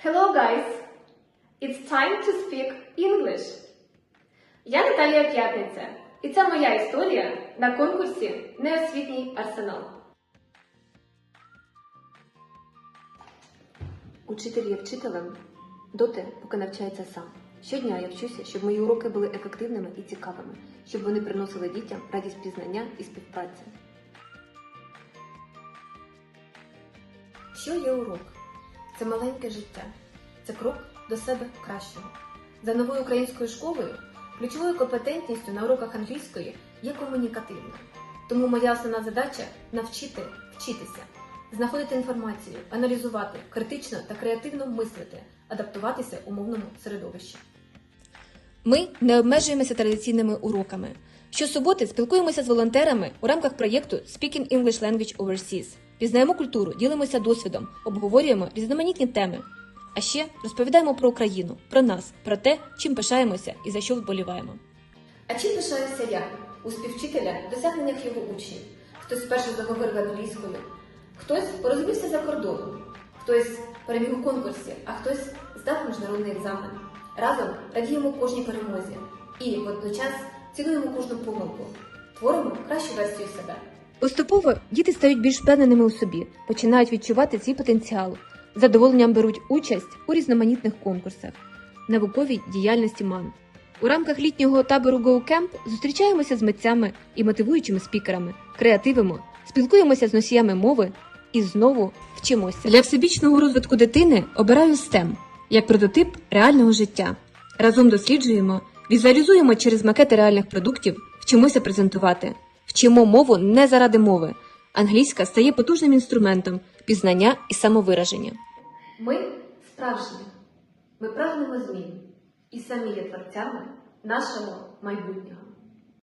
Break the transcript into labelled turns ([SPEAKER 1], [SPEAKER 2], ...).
[SPEAKER 1] Hello, guys! It's time to speak English. Я Наталія П'ятниця, і це моя історія на конкурсі Неосвітній арсенал.
[SPEAKER 2] Учитель є вчителем доти, поки навчається сам. Щодня я вчуся, щоб мої уроки були ефективними і цікавими, щоб вони приносили дітям радість пізнання і співпраці. Що є урок? Це маленьке життя, це крок до себе кращого. За новою українською школою ключовою компетентністю на уроках англійської є комунікативна. Тому моя основна задача навчити вчитися, знаходити інформацію, аналізувати, критично та креативно мислити, адаптуватися умовному середовищі. Ми не обмежуємося традиційними уроками. Щосуботи спілкуємося з волонтерами у рамках проєкту Speaking English Language Overseas. Пізнаємо культуру, ділимося досвідом, обговорюємо різноманітні теми. А ще розповідаємо про Україну, про нас, про те, чим пишаємося і за що вболіваємо. А чим пишаюся я у співвчителя в досягненнях його учнів? Хтось вперше заговорив англійською, хтось порозумівся за кордоном, хтось переміг у конкурсі, а хтось здав міжнародний екзамен. Разом радіємо кожній перемозі і водночас цінуємо кожну помилку, творимо кращу версію себе. Поступово діти стають більш впевненими у собі, починають відчувати свій потенціал, задоволенням беруть участь у різноманітних конкурсах, науковій діяльності МАН. У рамках літнього табору GoCamp зустрічаємося з митцями і мотивуючими спікерами, креативимо, спілкуємося з носіями мови і знову вчимося. Для всебічного розвитку дитини обираю STEM як прототип реального життя. Разом досліджуємо, візуалізуємо через макети реальних продуктів, вчимося презентувати, вчимо мову не заради мови. Англійська стає потужним інструментом пізнання і самовираження. Ми справжні, ми прагнемо змін і самі є творцями нашого майбутнього.